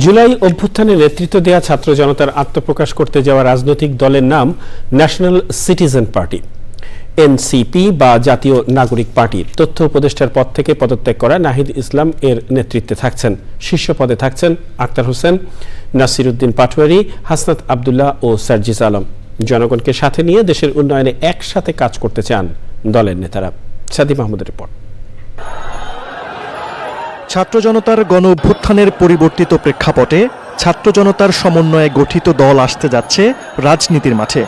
জুলাই অভ্যুত্থানে নেতৃত্ব দেওয়া ছাত্র জনতার আত্মপ্রকাশ করতে যাওয়া রাজনৈতিক দলের নাম ন্যাশনাল সিটিজেন পার্টি, এনসিপি বা জাতীয় নাগরিক পার্টি। তথ্য উপদেষ্টার পদ থেকে পদত্যাগ করা নাহিদ ইসলাম এর নেতৃত্বে থাকছেন। শীর্ষ পদে থাকছেন আক্তার হোসেন, নাসির উদ্দিন পাটোয়ারি, হাসনাত আবদুল্লাহ ও সার্জিস আলম। জনগণকে সাথে নিয়ে দেশের উন্নয়নে একসাথে কাজ করতে চান দলের নেতারা। সাদি মাহমুদের রিপোর্ট। ছাত্র জনতার গণ অভ্যুত্থানের পরিবর্তিত প্রেক্ষাপটে ছাত্র জনতার সমন্বয়ে গঠিত দল আসতে যাচ্ছে রাজনীতির মাঠে।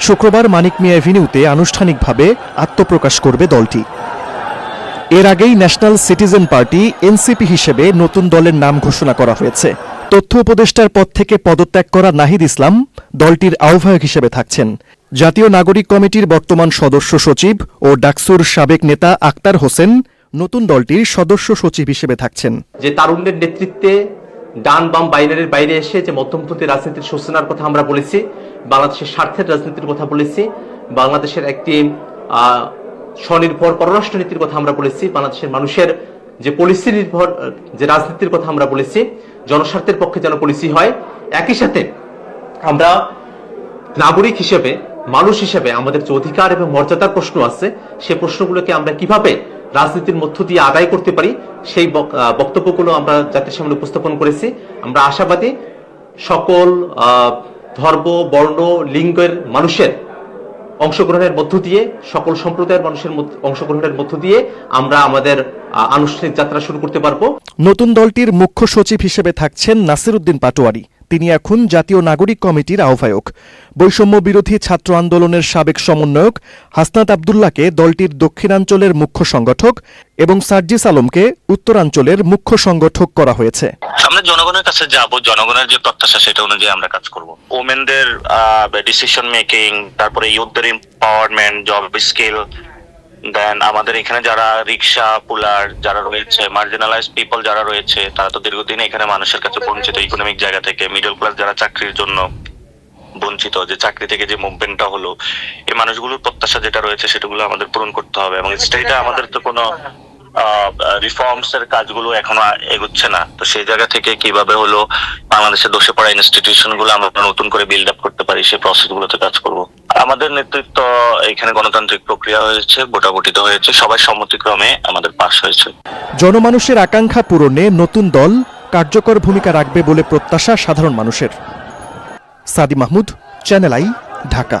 শুক্রবার মানিক মিয়া এভিনিউতে আনুষ্ঠানিকভাবে আত্মপ্রকাশ করবে দলটি। এর আগেই ন্যাশনাল সিটিজেন পার্টি, এনসিপি হিসেবে নতুন দলের নাম ঘোষণা করা হয়েছে। তথ্য উপদেষ্টার পদ থেকে পদত্যাগ করা নাহিদ ইসলাম দলটির আহ্বায়ক হিসেবে থাকছেন। জাতীয় নাগরিক কমিটির বর্তমান সদস্য সচিব ও ডাকসুর সাবেক নেতা আক্তার হোসেন নতুন দলটির সদস্য সচিব হিসেবে থাকছেন। যে তারুণ্যের নেতৃত্বে ডান বাম বাইনারির বাইরে এসে যে মধ্যমপন্থী রাজনীতির সূচনার কথা আমরা বলেছি, বাংলাদেশের স্বার্থের রাজনীতির কথা বলেছি, বাংলাদেশের একটি স্বনির্ভর পররাষ্ট্র নীতির কথা আমরা বলেছি, বাংলাদেশের মানুষের যে পলিসি নির্ভর, যে রাজনীতির কথা আমরা বলেছি, জনস্বার্থের পক্ষে যেন পলিসি হয়, একই সাথে আমরা নাগরিক হিসেবে, মানুষ হিসেবে আমাদের যে অধিকার এবং মর্যাদার প্রশ্ন আছে, সে প্রশ্নগুলোকে আমরা কীভাবে রাজনীতির মধ্য দিয়ে আদায় করতে পারি, সেই বক্তব্যগুলো আমরা জাতির সামনে উপস্থাপন করেছি। আমরা আশাবাদী সকল ধর্ম, বর্ণ, লিঙ্গের মানুষের অংশগ্রহণের মধ্য দিয়ে, সকল সম্প্রদায়ের মানুষের অংশগ্রহণের মধ্য দিয়ে আমরা আমাদের আনুষ্ঠানিক যাত্রা শুরু করতে পারব। নতুন দলটির মুখ্য সচিব হিসেবে থাকছেন নাসির উদ্দিন পাটোয়ারি। তিনি এখন জাতীয় নাগরিক কমিটির আহ্বায়ক। বৈষম্য বিরোধী ছাত্র আন্দোলনের সাবেক সমন্বয়ক হাসনাত আবদুল্লাহকে দলটির দক্ষিণাঞ্চলের মুখ্য সংগঠক এবং সার্জিস আলমকে উত্তরাঞ্চলের মুখ্য সংগঠক করা হয়েছে। আমরা জনগণের কাছে যাব, জনগণের যে প্রত্যাশা সেটা অনুযায়ী আমরা কাজ করব। ওমেনদের ডিসিশন মেকিং তারপরে ইউথদের এম্পাওয়ারমেন্ট জব স্কিল দেন আমাদের এখানে যারা রিক্সা পুলার যারা রয়েছে মার্জিনালাইজ পিপল যারা রয়েছে তারা তো দীর্ঘদিন এখানে মানুষের কাছে বঞ্চিত ইকোনমিক জায়গা থেকে। মিডল ক্লাস যারা চাকরির জন্য বঞ্চিত যে চাকরি থেকে যে মুভমেন্টটা হলো এই মানুষগুলোর প্রত্যাশা যেটা রয়েছে সেটাগুলো আমাদের পূরণ করতে হবে। এবং স্টেটে আমাদের তো কোনো রিফর্মস এর কাজগুলো এখনও এগোচ্ছে না। তো সেই জায়গা থেকে কীভাবে হলো বাংলাদেশের দোষে পড়া ইনস্টিটিউশনগুলো আমরা নতুন করে বিল্ড আপ করতে পারি সেই প্রসেস গুলোতে কাজ করব। আমাদের নেতৃত্ব এখানে গণতান্ত্রিক প্রক্রিয়া হয়েছে, ভোটাভুটিতে হয়েছে, সবাই সম্মতিক্রমে আমাদের পাশ হয়েছে। জনমানুষের আকাঙ্ক্ষা পূরণে নতুন দল কার্যকর ভূমিকা রাখবে বলে প্রত্যাশা সাধারণ মানুষের। Sadi Mahmud, channel I, Dhaka.